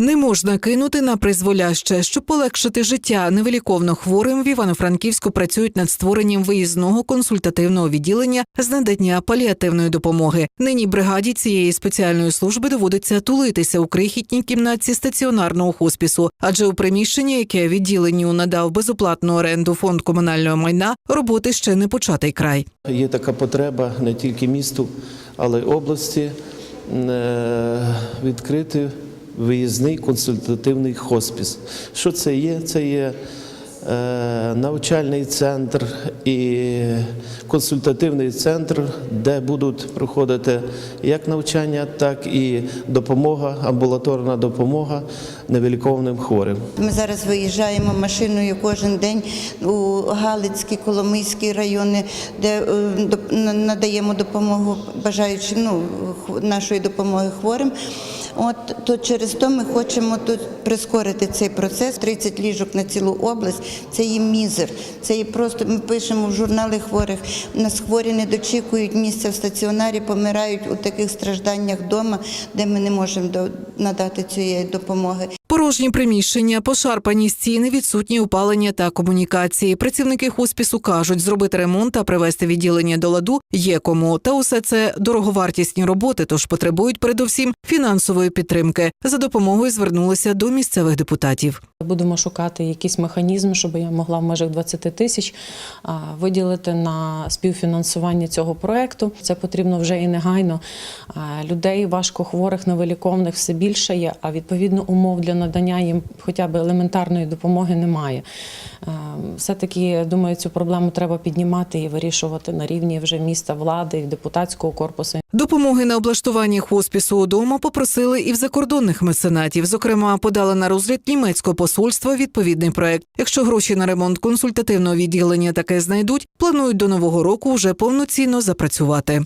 Не можна кинути на призволяще, щоб полегшити життя невиліковно хворим. В Івано-Франківську працюють над створенням виїзного консультативного відділення з надання паліативної допомоги. Нині бригаді цієї спеціальної служби доводиться тулитися у крихітній кімнатці стаціонарного хоспісу, адже у приміщенні, яке відділенню надав безоплатну оренду фонд комунального майна, роботи ще не початий край. Є така потреба не тільки місту, але й області е, відкрити виїзний консультативний хоспіс. Що це є? Це є навчальний центр і консультативний центр, де будуть проходити як навчання, так і допомога, амбулаторна допомога невиліковним хворим. Ми зараз виїжджаємо машиною кожен день у Галицькі, Коломийські райони, де е, надаємо допомогу бажаючим ну, нашої допомоги хворим. От то через то ми хочемо тут прискорити цей процес. 30 ліжок на цілу область це є мізер. Це є просто ми пишемо в журнали хворих. У нас хворі не дочікують місця в стаціонарі, помирають у таких стражданнях вдома, де ми не можемо надати цієї допомоги. Порожні приміщення, пошарпані стіни, відсутні опалення та комунікації. Працівники хоспісу кажуть, зробити ремонт та привести відділення до ладу є кому. Та усе це дороговартісні роботи, тож потребують передусім фінансової підтримки. За допомогою звернулися до місцевих депутатів. Будемо шукати якийсь механізм, щоб я могла в межах 20 тисяч виділити на співфінансування цього проекту. Це потрібно вже і негайно. Людей важкохворих, невиліковних все більше є, а відповідно умов для надання їм хоча б елементарної допомоги немає. Е, Все-таки, думаю, цю проблему треба піднімати і вирішувати на рівні вже міста влади і депутатського корпусу. Допомоги на облаштування хоспісу удома попросили і в закордонних меценатів. Зокрема, подали на розгляд німецького посольства відповідний проект. Якщо гроші на ремонт консультативного відділення таке знайдуть, планують до нового року вже повноцінно запрацювати.